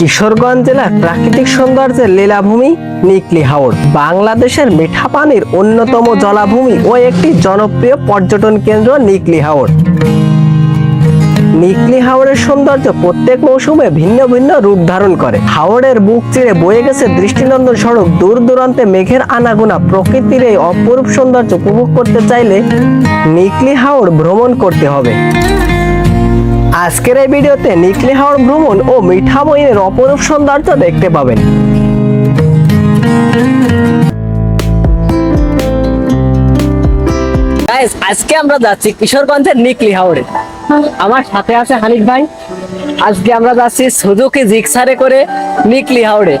কিশোরগঞ্জ জেলার প্রাকৃতিক সৌন্দর্যের লীলাভূমি নিকলি হাওর, বাংলাদেশের মিঠা পানির অন্যতম জলাভূমি ও একটি জনপ্রিয় পর্যটন কেন্দ্র নিকলি হাওর। নিকলি হাওরের সৌন্দর্য প্রত্যেক মৌসুমে ভিন্ন ভিন্ন রূপ ধারণ করে। হাওরের বুক চিরে বয়ে গেছে দৃষ্টিনন্দন সড়ক দূর দূরান্তে মেঘের আনাগোনা প্রকৃতির এই অপরূপ সৌন্দর্য উপভোগ করতে চাইলে নিকলি হাওর ভ্রমণ করতে হবে। আজকের এই ভিডিওতে নিকলি হাওড় ভ্রমণ ও মিঠা বইয়ের অপরূপ সৌন্দর্য দেখতে পাবেন। আজকে আমরা যাচ্ছি কিশোরগঞ্জের নিকলি হাওড়ে আমার সাথে আছে হানিফ ভাই। আজকে আমরা যাচ্ছি সুজুকি জিক্সারে করে নিকলি হাওড়ে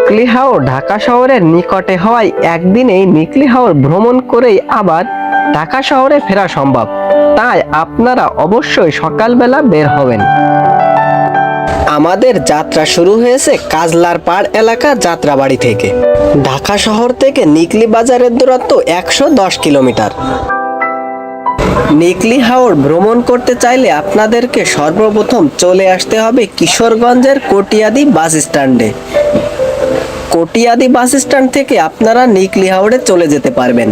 নিকলি হাওড় ঢাকা শহরের নিকটে হওয়ায় একদিনেই নিকলি হাওড় ভ্রমণ করেই আবার ঢাকা শহরে ফেরা সম্ভব। তাই আপনারা অবশ্যই সকালবেলা বের হবেন। আমাদের যাত্রা শুরু হয়েছে কাজলার পাড় এলাকার যাত্রাবাড়ি থেকে। ঢাকা শহর থেকে নিকলি বাজারের দূরত্ব একশো দশ কিলোমিটার। নিকলি হাওর ভ্রমণ করতে চাইলে আপনাদেরকে সর্বপ্রথম চলে আসতে হবে কিশোরগঞ্জের কটিয়াদি বাস স্ট্যান্ডে। কটিয়াদি বাস স্ট্যান্ড থেকে আপনারা নিকলি হাওড়ে চলে যেতে পারবেন।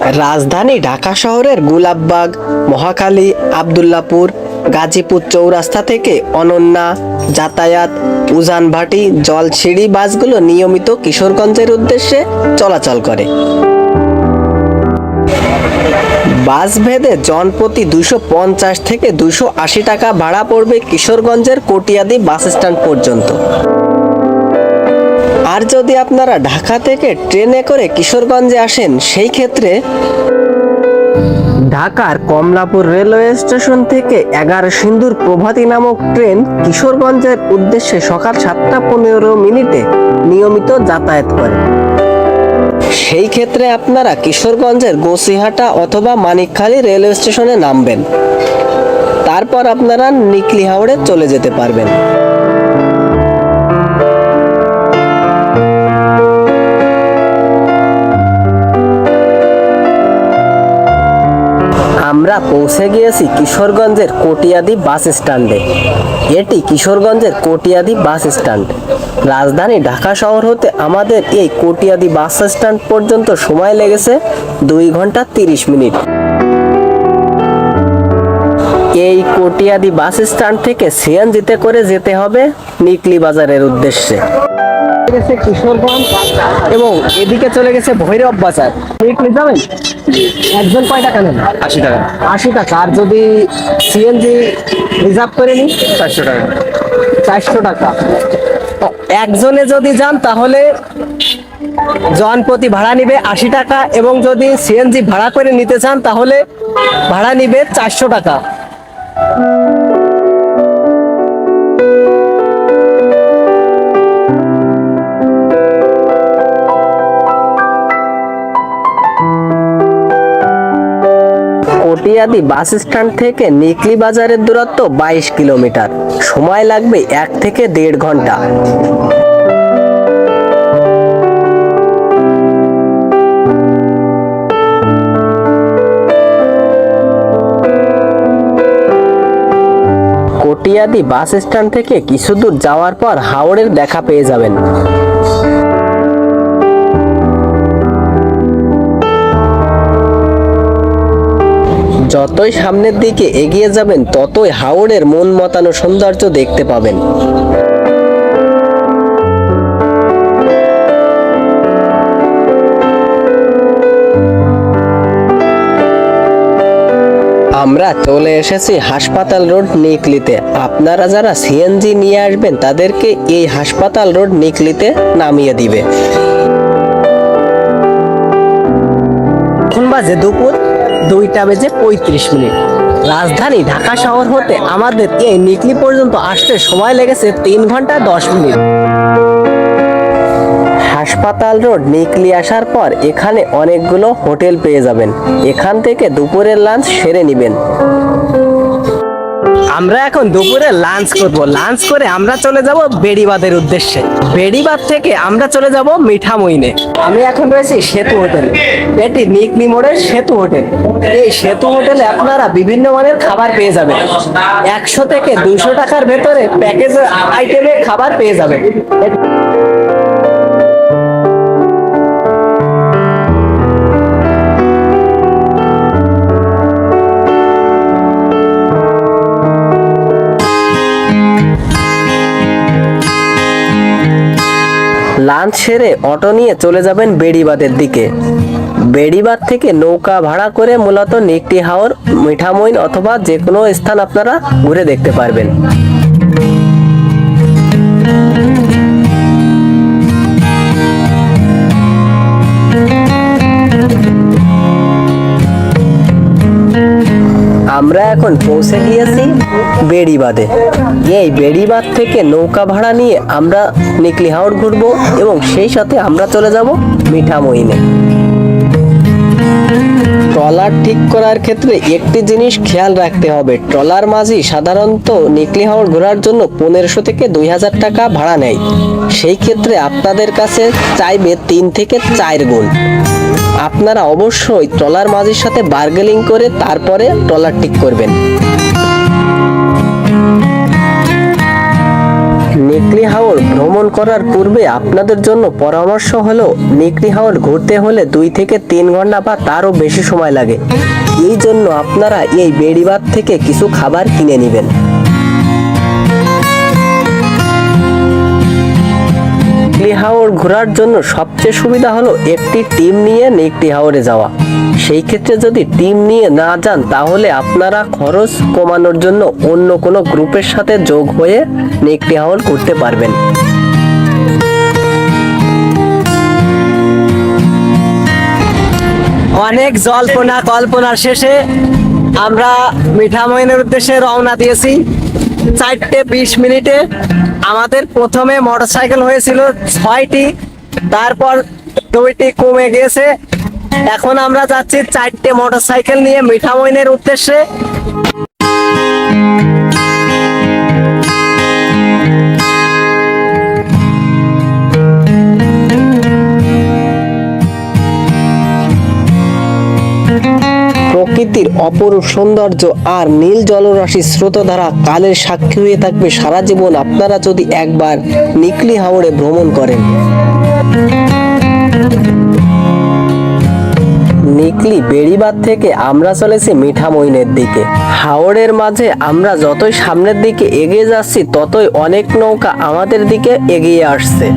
রাজধানী ঢাকা শহরের গুলাববাগ মহাখালী, আবদুল্লাপুর, গাজীপুর চৌরাস্তা থেকে অনন্যা, যাতায়াত, উজানভাটি জলছিড়ি বাসগুলো নিয়মিত কিশোরগঞ্জের উদ্দেশ্যে চলাচল করে। বাস ভেদে জনপ্রতি দুশো পঞ্চাশ থেকে দুশো আশি টাকা ভাড়া পড়বে কিশোরগঞ্জের কটিয়াদি বাস স্ট্যান্ড পর্যন্ত। আর যদি আপনারা ঢাকা থেকে ট্রেনে করে কিশোরগঞ্জে আসেন, সেই ক্ষেত্রে ঢাকার কমলাপুর রেলওয়ে স্টেশন থেকে এগারো সিন্দুর প্রভাতী নামক ট্রেন কিশোরগঞ্জের উদ্দেশ্যে সকাল সাতটা পনেরো মিনিটে নিয়মিত যাতায়াত করে। সেই ক্ষেত্রে আপনারা কিশোরগঞ্জের গোসিহাটা অথবা মানিকখালী রেলওয়ে স্টেশনে নামবেন। তারপর আপনারা নিকলি হাওড়ে চলে যেতে পারবেন। আমরা পৌঁছে গিয়েছি কিশোরগঞ্জের কটিয়াদি বাস স্ট্যান্ডে। এটি কিশোরগঞ্জের কটিয়াদি বাস স্ট্যান্ড। রাজধানী ঢাকা শহর হতে আমাদের এই কটিয়াদি বাস স্ট্যান্ড পর্যন্ত সময় লেগেছে দুই ঘণ্টা তিরিশ মিনিট। এই কটিয়াদি বাস স্ট্যান্ড থেকে সিএনজিতে করে যেতে হবে নিকলি বাজারের উদ্দেশ্যে। গেছে কিশোরগঞ্জ এবং এদিকে চলে গেছে ভৈরব বাজার। নিকলি যাবেন একজন কয় টাকা নেন? আশি টাকা। আশি টাকা। আর যদি সিএনজি রিজার্ভ করে নিই? চারশো টাকা। চারশো টাকা। একজনে যদি যান তাহলে জন প্রতি ভাড়া নিবে আশি টাকা এবং যদি সিএনজি ভাড়া করে নিতে চান তাহলে ভাড়া নিবে চারশো টাকা। কটিয়াদি বাস স্ট্যান্ড থেকে নিকলি বাজারের দূরত্ব বাইশ কিলোমিটার। সময় লাগবে এক থেকে দেড় ঘণ্টা। কটিয়াদি বাস স্ট্যান্ড থেকে কিছু দূর যাওয়ার পর হাওড়ের দেখা পেয়ে যাবেন। যতই সামনের দিকে এগিয়ে যাবেন, ততই হাওড়ের মন মতানো সৌন্দর্য দেখতে পাবেন। আমরা চলে এসেছি হাসপাতাল রোড নিকলিতে। আপনারা যারা সিএনজি নিয়ে আসবেন, তাদেরকে এই হাসপাতাল রোড নিকলিতে নামিয়ে দিবে। এখন বাজে দুপুর দুইটা বেজে পঁয়ত্রিশ মিনিট। রাজধানী ঢাকা শহর হতে আমাদের এই নিকলি পর্যন্ত আসতে সময় লেগেছে তিন ঘণ্টা দশ মিনিট। হাসপাতাল রোড নিকলি আসার পর এখানে অনেকগুলো হোটেল পেয়ে যাবেন। এখান থেকে দুপুরের লাঞ্চ সেরে নেবেন। আমরা এখন দুপুরে লাঞ্চ করব। লাঞ্চ করে আমরা চলে যাব বেড়িবাদের উদ্দেশ্যে। বেড়িবাদ থেকে আমরা চলে যাব মিঠামইনে। আমি এখন রয়েছি সেতু হোটেল। এটি নিকনি মোড়ের সেতু হোটেল। এই সেতু হোটেলে আপনারা বিভিন্ন মানের খাবার পেয়ে যাবেন। একশো থেকে দুশো টাকার ভেতরে প্যাকেজ আইটেমে খাবার পেয়ে যাবেন। লাঞ্চ সেরে অটো নিয়ে চলে যাবেন বেড়িবাদের দিকে। বেড়িবাদ থেকে নৌকা ভাড়া করে মূলত নিকটি হাওর, মিঠামইন অথবা যে কোনো স্থান আপনারা ঘুরে দেখতে পারবেন। আমরা এখন পৌঁছে গিয়েছি বেড়িবাদে। এই বেড়িবাদ থেকে নৌকা ভাড়া নিয়ে আমরা নিকলি হাওড় ঘুরবো এবং সেই সাথে আমরা চলে যাব মিঠামইনে ট্রলার ঠিক করার ক্ষেত্রে একটি জিনিস খেয়াল রাখতে হবে। ট্রলার মাঝি সাধারণত নিকলি হাওড় ঘোরার জন্য পনেরোশো থেকে দুই হাজার টাকা ভাড়া নেয়। সেই ক্ষেত্রে আপনাদের কাছে চাইবে তিন থেকে চার গুণ। আপনারা অবশ্যই ট্রলার মাঝির সাথে বার্গেলিং করে তারপরে ট্রলার ঠিক করবেন। নিকলি হাওর ভ্রমণ করার পূর্বে আপনাদের জন্য পরামর্শ হলো, নেকড়ি হাওর ঘুরতে হলে দুই থেকে তিন ঘণ্টা বা তারও বেশি সময় লাগে। এই জন্য আপনারা এই বেড়িবাদ থেকে কিছু খাবার কিনে নেবেন। নিকলি হাওর ঘোরার জন্য সবচেয়ে সুবিধা হলো একটি টিম নিয়ে নিকলি হাওরে যাওয়া। সেই ক্ষেত্রে যদি টিম নিয়ে না যান, তাহলে আপনারা খরচ কমানোর জন্য অন্য কোনো গ্রুপের সাথে যোগ হয়ে নিকলি হাওর করতে পারবেন। অনেক জল্পনা কল্পনার শেষে আমরা মিঠামইনের উদ্দেশ্যে রওনা দিয়েছি। চারটে বিশ মিনিটে আমাদের প্রথমে মোটরসাইকেল হয়েছিল ছয়টি, তারপর দুইটি কমে গেছে। এখন আমরা যাচ্ছি চারটে মোটরসাইকেল নিয়ে মিঠামইনের উদ্দেশ্যে। প্রকৃতির অপরূপ সৌন্দর্য আর নীল জলরাশি স্রোতধারা কালের সাক্ষী হয়ে থাকবে সারা জীবন। আপনারা যদি একবার নিকলি হাওড়ে ভ্রমণ করেন। নিকলি বেড়িবাদ থেকে আমরা চলেছি মিঠামইনের দিকে। হাওড়ের মাঝে আমরা যতই সামনের দিকে এগিয়ে যাচ্ছি, ততই অনেক নৌকা আমাদের দিকে এগিয়ে আসছে।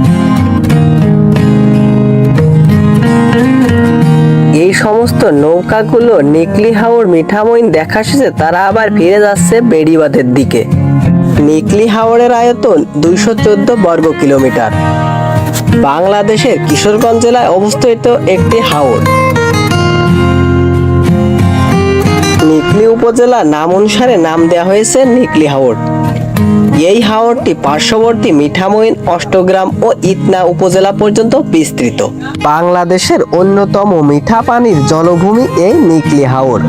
সমস্ত নৌকাগুলো নিকলি হাওর মিঠামইন দেখা শেষে তারা আবার ফিরে যাচ্ছে বেড়িবাঁধের দিকে। নিকলি হাওরের আয়তন দুইশো চোদ্দ বর্গ কিলোমিটার। বাংলাদেশের কিশোরগঞ্জ জেলায় অবস্থিত একটি হাওর। নিকলি উপজেলা নাম অনুসারে নাম দেওয়া হয়েছে নিকলি হাওর। এই হাওরটি পার্শ্ববর্তী মিঠামইন, অষ্টগ্রাম ও ইতনা উপজেলা পর্যন্ত বিস্তৃত। বাংলাদেশের অন্যতম মিঠা পানির জলভূমি এই নিকলি হাওর।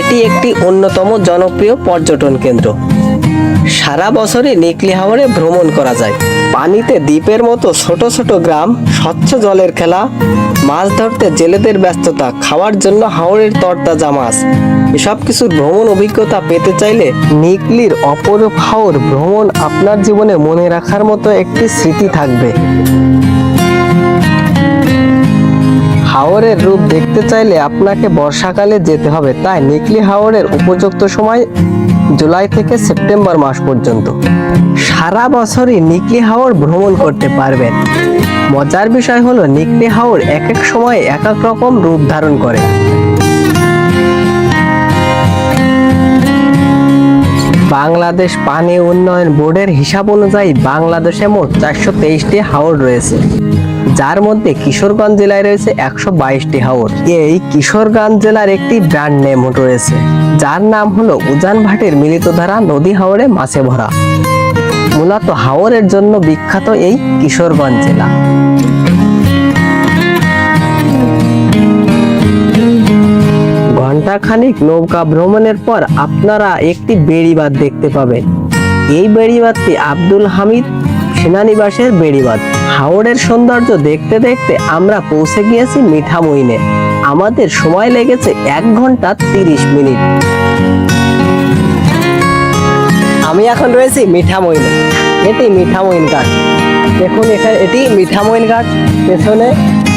এটি একটি অন্যতম জনপ্রিয় পর্যটন কেন্দ্র। সারা বছরই নিকলি হাওরে ভ্রমণ করা যায়। পানিতে দ্বীপের মতো ছোট ছোট গ্রাম, স্বচ্ছ জলের খেলা মাছ ধরতে জেলেদের ব্যস্ততা, খাওয়ার জন্য হাওরের তরতাজা মাছ এসব কিছুর ভ্রমণ অভিজ্ঞতা পেতে চাইলে নিকলির অপরূপ হাওর ভ্রমণ আপনার জীবনে মনে রাখার মতো একটি স্মৃতি থাকবে। হাওরের রূপ দেখতে চাইলে আপনাকে বর্ষাকালে যেতে হবে, তাই নিকলি হাওরের উপযুক্ত সময় জুলাই থেকে সেপ্টেম্বর মাস পর্যন্ত। সারা বছরই নিকলি হাওর ভ্রমণ করতে পারবেন। মজার বিষয় হলো নিকলি হাওর এক এক সময় এক এক রকম রূপ ধারণ করে। বাংলাদেশ পানি উন্নয়ন বোর্ডের হিসাব অনুযায়ী বাংলাদেশে মোট চারশো তেইশটি হাওর রয়েছে। যার মধ্যে কিশোরগঞ্জ জেলায় রয়েছে একশো বাইশটি হাওর। এই কিশোরগঞ্জ জেলার একটি ব্র্যান্ড নেম রয়েছে, যার নাম হলো উজান ভাটির মিলিত ধারা নদী হাওরে মাছে ভরা মূলত হাওরের জন্য বিখ্যাত এই কিশোরগঞ্জ জেলা। ঘণ্টা খানিক নৌকা ভ্রমণের পর আপনারা একটি বেড়িবাঁধ দেখতে পাবেন। এই বেড়িবাঁধটি আব্দুল হামিদ সেনানিবাসের বেড়িবাঁধ। হাওড়ের সৌন্দর্য দেখতে দেখতে আমরা পৌঁছে গিয়েছি মিঠামইনে। আমাদের সময় লেগেছে এক ঘণ্টা তিরিশ মিনিট। আমি এখন রয়েছি মিঠামইন এটি মিঠামইন ঘাট। দেখুন এখানে এটি মিঠামইন ঘাট। পেছনে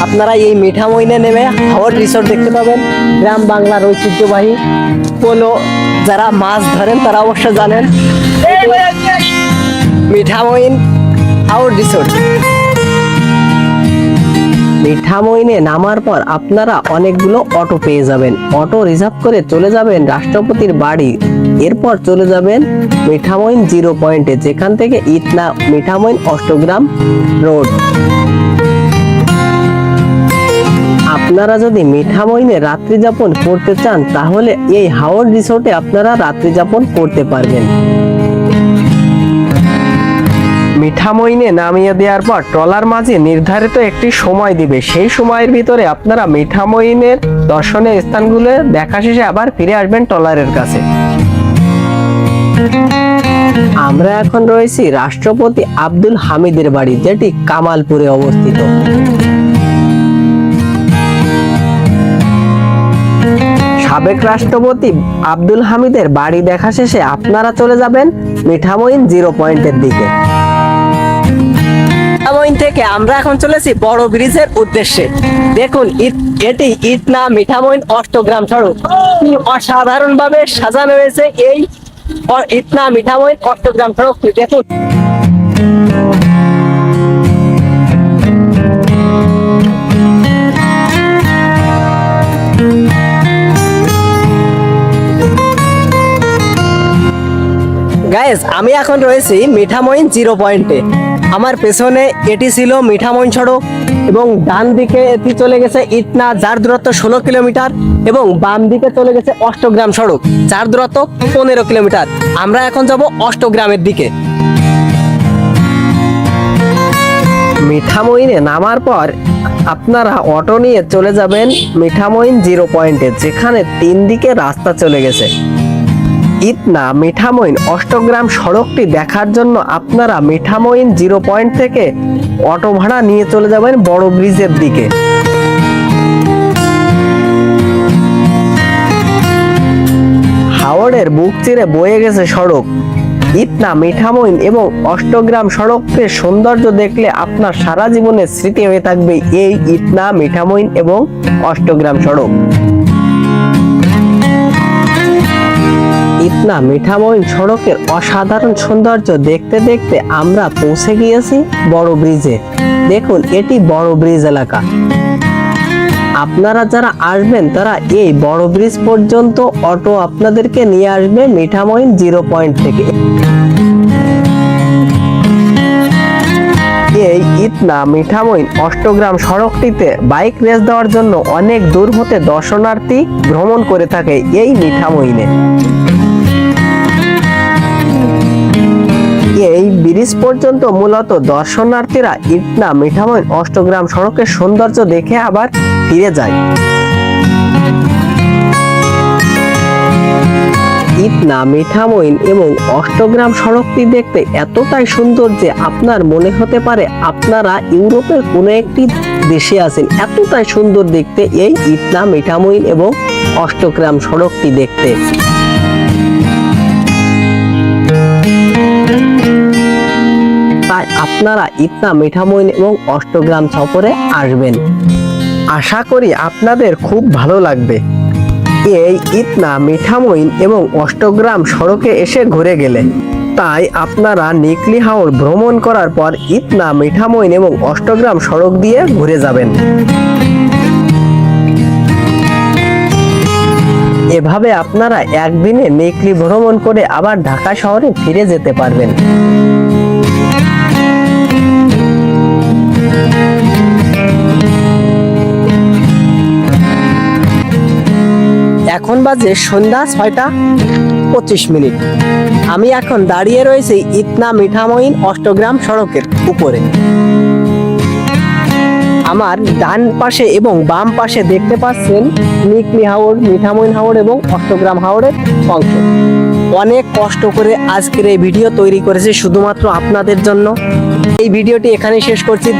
আপনারা এই মিঠামইনে নেমে হাওয়ার রিসোর্ট দেখতে পাবেন। গ্রাম বাংলার ঐতিহ্যবাহী পোলো যারা মাছ ধরেন, তারা অবশ্য জানেন। মিঠামইন হাওয়ার রিসোর্ট মিঠামইনে নামার পর আপনারা অনেকগুলো অটো পেয়ে যাবেন। অটো রিজার্ভ করে চলে যাবেন রাষ্ট্রপতির বাড়ি। এরপর চলে যাবেন মিঠামইন জিরো পয়েন্টে যেখান থেকে ইটনা মিঠামইন অষ্টগ্রাম রোড। আপনারা যদি মিঠামইনে রাত্রি যাপন করতে চান, তাহলে এই হাওড় রিসোর্টে আপনারা রাত্রি যাপন করতে পারবেন। মিঠামইনে নামিয়ে দেওয়ার পর ট্রলার মাঝে নির্ধারিত একটি সময় দিবে। সেই সময়ের ভিতরে আপনারা মিঠামইনের দর্শনীয় স্থানগুলো দেখা শেষে আবার ফিরে আসবেন ট্রলারের কাছে। আমরা এখন রয়েছি রাষ্ট্রপতি আব্দুল হামিদের বাড়ি, যেটি কামালপুরে অবস্থিত। সাবেক রাষ্ট্রপতি আব্দুল হামিদের বাড়ি দেখা শেষে আপনারা চলে যাবেন মিঠামইন জিরো পয়েন্টের দিকে। মিঠামইন থেকে আমরা এখন চলেছি বড় ব্রিজের উদ্দেশ্যে। দেখুন এটি ইটনা মিঠামইন অষ্টগ্রাম সড়ক অসাধারণ ভাবে সাজানো হয়েছে এই ইটনা মিঠামইন অষ্টগ্রাম সড়কটি দেখুন। আমি এখন রয়েছি মিঠামইন জিরো পয়েন্টে। আমার পেছনে এটি ছিল মিঠামইন সড়ক এবং ডান দিকে এটি চলে গেছে ইটনা, যার দূরত্ব ষোলো কিলোমিটার এবং বাম দিকে চলে গেছে অষ্টগ্রাম সড়ক, যার দূরত্ব পনেরো কিলোমিটার। আমরা এখন যাব অষ্টগ্রামের দিকে। মিঠামইনে নামার পর আপনারা অটো নিয়ে চলে যাবেন মিঠামইন জিরো পয়েন্টে, যেখানে তিন দিকে রাস্তা চলে গেছে। ইতনা মিঠামইন অষ্টগ্রাম সড়কটি দেখার জন্য আপনারা মিঠামইন জিরো পয়েন্ট থেকে অটো ভাড়া নিয়ে চলে যাবেন বড় ব্রিজের দিকে। হাওড়ের বুক চিরে বয়ে গেছে সড়ক। ইতনা মিঠামইন এবং অষ্টগ্রাম সড়কের সৌন্দর্য দেখলে আপনার সারা জীবনের স্মৃতি হয়ে থাকবে এই ইতনা, মিঠামইন এবং অষ্টগ্রাম সড়ক। ইতনা মিঠামইন সড়কের অসাধারণ সৌন্দর্য দেখতে দেখতে আমরা পৌঁছে গিয়েছি বড় ব্রিজে। দেখুন, এটি বড় ব্রিজ এলাকা। আপনারা যারা আসবেন, তারা এই বড় ব্রিজ পর্যন্ত অটো আপনাদেরকে নিয়ে আসবে মিঠামইন জিরো পয়েন্ট থেকে। এই ইতনা মিঠামইন অষ্টগ্রাম সড়কটিতে বাইক রেস দেওয়ার জন্য অনেক দূর হতে দর্শনার্থী ভ্রমণ করে থাকে এই মিঠামইনে এই ব্রিজ পর্যন্ত মূলত দর্শনার্থীরা ইটনা মিঠামইন অষ্টগ্রাম সড়কের সৌন্দর্য দেখে আবার ফিরে যায়। ইটনা মিঠামইন এবং অষ্টগ্রাম সড়কটি দেখতে এতটাই সুন্দর যে আপনার মনে হতে পারে আপনারা ইউরোপের কোনো একটি দেশে আছেন, এতটাই সুন্দর দেখতে এই ইটনা মিঠামইন এবং অষ্টগ্রাম সড়কটি দেখতে। তাই আপনারা ইতনা মিঠামইন এবং অষ্টগ্রাম সফরে আসবেন। আশা করি আপনাদের খুব ভালো লাগবে। এই ইতনা মিঠামইন এবং অষ্টগ্রাম সড়কে এসে ঘুরে গেলে। তাই আপনারা নিকলি হাওড় ভ্রমণ করার পর ইতনা মিঠামইন এবং অষ্টগ্রাম সড়ক দিয়ে ঘুরে যাবেন। এভাবে আপনারা একদিনে নেকলি ভ্রমণ করে আবার ঢাকা শহরে ফিরে যেতে পারবেন। বাজে সন্ধ্যা ছয়টা পঁচিশ মিনিট। আমি এখন দাঁড়িয়ে রয়েছি ইতনা মিঠামইন অষ্টগ্রাম সড়কের উপরে। আমার ডান পাশে এবং বাম পাশে দেখতে পাচ্ছেন নিকলি হাওড় মিঠামইন হাওড় এবং অষ্টগ্রাম হাওড়ের অংশ। অনেক কষ্ট করে আজকের এই ভিডিও তৈরি করেছি শুধুমাত্র আপনাদের জন্য। এই ভিডিওটি এখানে শেষ করছি।